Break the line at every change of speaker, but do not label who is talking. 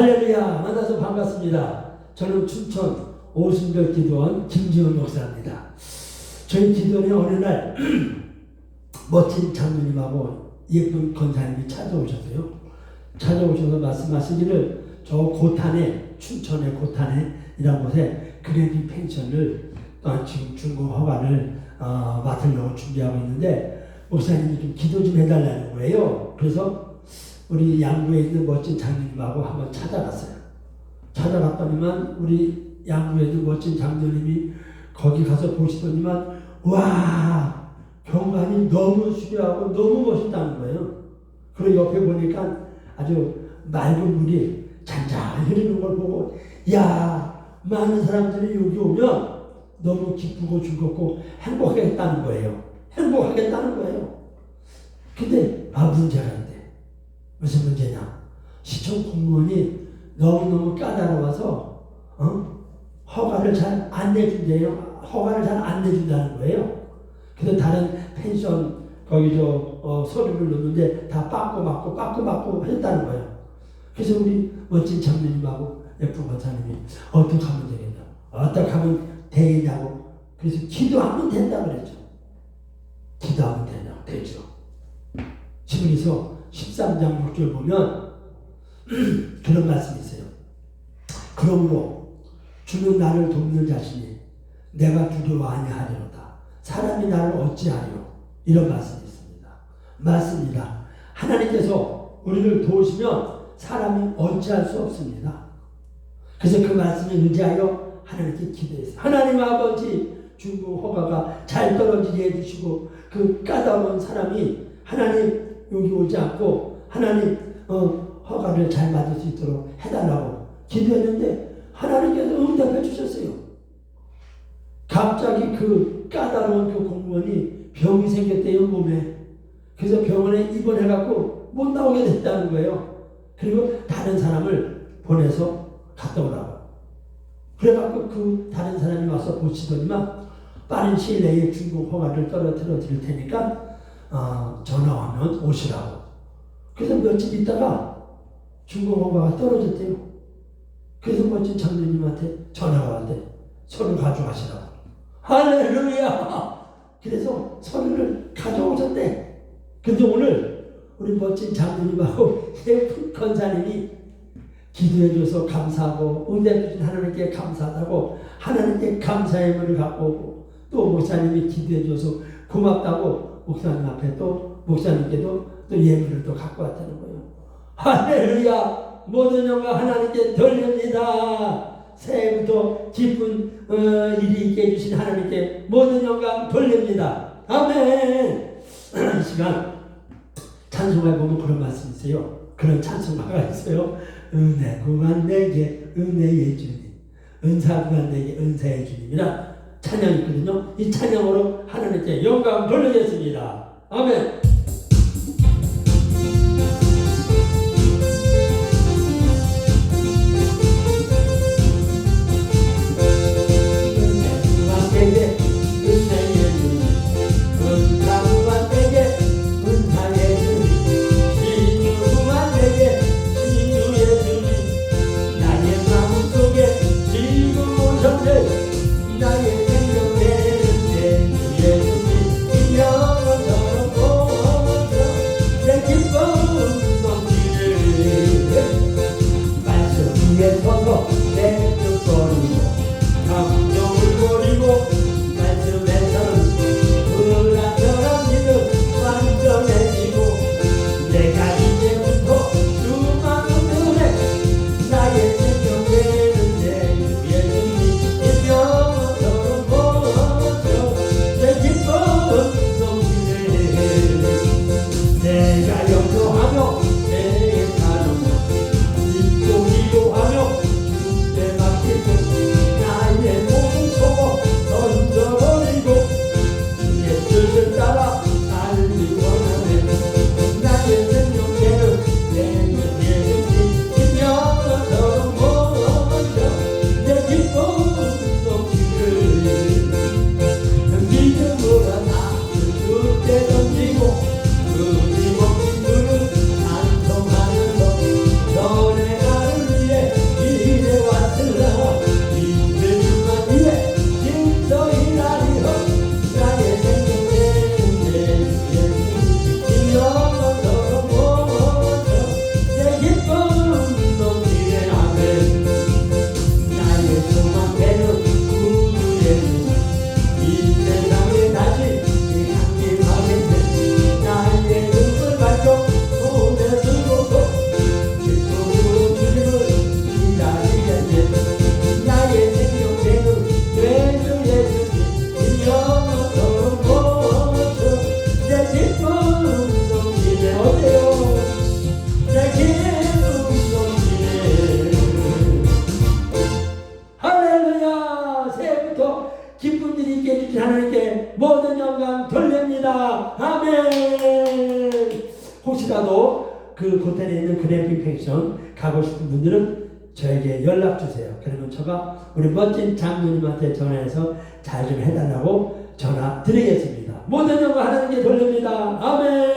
할렐루야 만나서 반갑습니다. 저는 춘천 오순절 기도원 김지원 목사입니다. 저희 기도원에 어느 날 멋진 장로님하고 예쁜 권사님이 찾아오셨어요. 찾아오셔서 말씀하시기를 저 고탄에 춘천의 고탄에 이런 곳에 그랜디 펜션을 어, 지금 준공 허가를 어, 맡으려고 준비하고 있는데 목사님이 좀 기도 좀 해달라는 거예요. 그래서 우리 양구에 있는 멋진 장로님하고 한번 찾아갔어요. 찾아갔더니만 우리 양구에 있는 멋진 장로님이 거기 가서 보시더니만 와 경관이 너무 수려하고 너무 멋있다는 거예요. 그리고 옆에 보니까 아주 맑은 물이 잔잔 흐르는 걸 보고 야 많은 사람들이 여기 오면 너무 기쁘고 즐겁고 행복하겠다는 거예요. 행복하겠다는 거예요. 근데 아 문제가 있대. 무슨 문제냐? 시청 공무원이 너무너무 까다로워서 어? 허가를 잘 안 내준대요. 허가를 잘 안 내준다는 거예요. 그래서 다른 펜션 거기 저 어, 서류를 넣는데 다 빠꾸 맞고 빠꾸 맞고 했다는 거예요. 그래서 우리 멋진 장로님하고 예쁜 권사님이 어떻게 하면 되겠냐? 어떻게 하면 되겠냐고 그래서 기도하면 된다 그랬죠. 기도하면 되냐 되죠. 시므리서 13장 6절 보면 그런 말씀이 있어요. 그러므로 주는 나를 돕는 자신이 내가 두려워 아니하리로다. 사람이 나를 어찌하리요? 이런 말씀이 있습니다. 맞습니다. 하나님께서 우리를 도우시면 사람이 어찌할 수 없습니다. 그래서 그 말씀에 의지하여 하나님께 기도했어요. 하나님 아버지 중국 허가가 잘 떨어지게 해주시고 그 까다로운 사람이 하나님 여기 오지 않고 하나님 어, 허가를 잘 받을 수 있도록 해달라고 기도했는데 하나님께서 응답해 주셨어요. 갑자기 그 까다로운 그 공무원이 병이 생겼대요 몸에. 그래서 병원에 입원해갖고 못 나오게 됐다는 거예요. 그리고 다른 사람을 보내서 갔다 오라고. 그래갖고 그 다른 사람이 와서 보시더니만 빠른 시일 내에 중국 허가를 떨어뜨려 드릴 테니까 어, 전화 오면 오시라고. 그래서 며칠 있다가 중국 허가가 떨어졌대요. 그래서 멋진 장로님한테 전화가 왔대. 서류 가져가시라고. 할렐루야! 그래서 서류를 가져오셨대. 근데 오늘 우리 멋진 장로님하고 예쁜 권사님이 기도해줘서 감사하고 응답해주신 하나님께 감사하다고 하나님께 감사의 문을 갖고 오고 또 목사님이 기도해줘서 고맙다고 목사님 앞에 또 목사님께도 또 예물을 또 갖고 왔다는 거예요. 할렐루야! 모든 영광 하나님께 돌립니다. 새해부터 기쁜 어, 일이 있게 해주신 하나님께 모든 영광 돌립니다. 아멘. 이 시간 찬송가에 보면 그런 말씀이 있어요. 그런 찬송가가 있어요. 은혜 구한 내게 은혜의 주님, 은사 구한 내게 은사의 주님이라 찬양이 있거든요. 이 찬양으로 하나님께 영광 돌리겠습니다. 아멘. 아멘. 혹시라도 그 호텔에 있는 그래픽 펜션 가고 싶은 분들은 저에게 연락 주세요. 그러면 제가 우리 멋진 장모님한테 전화해서 잘 좀 해달라고 전화 드리겠습니다. 모든 영광 하나님께 돌립니다. 아멘.